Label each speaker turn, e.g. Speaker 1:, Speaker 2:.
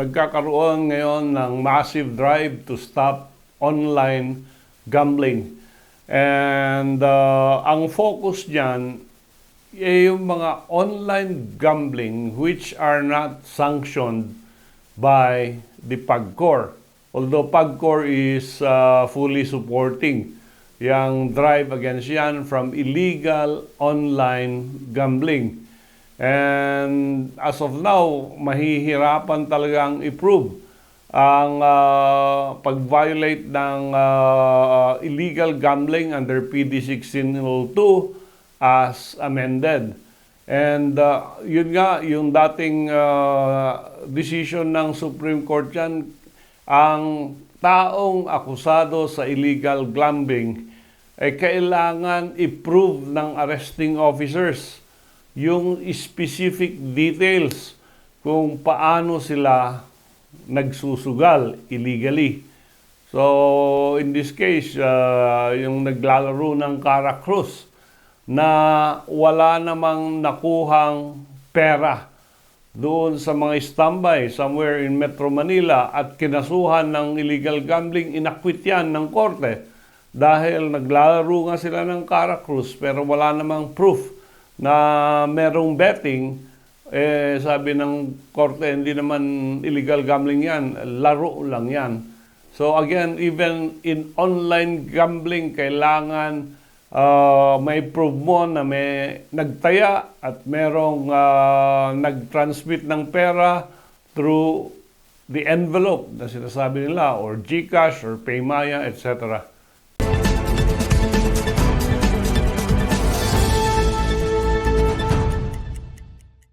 Speaker 1: nagkakaroon ngayon ng massive drive to stop online gambling. And uh, ang focus dyan ay yung mga online gambling which are not sanctioned by the PAGCOR. Although PAGCOR is uh, fully supporting yung drive against yan from illegal online gambling. And as of now, mahihirapan talagang i-prove ang uh, pag-violate ng uh, illegal gambling under PD 1602 as amended. And uh, yun nga, yung dating uh, decision ng Supreme Court yan, ang taong akusado sa illegal gambling ay kailangan i-prove ng arresting officers yung specific details kung paano sila nagsusugal illegally. So, in this case, uh, yung naglalaro ng Caracruz na wala namang nakuhang pera doon sa mga standby somewhere in Metro Manila at kinasuhan ng illegal gambling, inakwit yan ng korte dahil naglalaro nga sila ng Caracruz pero wala namang proof na merong betting eh, sabi ng korte, hindi naman illegal gambling yan, laro lang yan. So again, even in online gambling, kailangan uh, may prove mo na may nagtaya at merong uh, nag-transmit ng pera through the envelope na sinasabi nila or GCash or Paymaya, etc.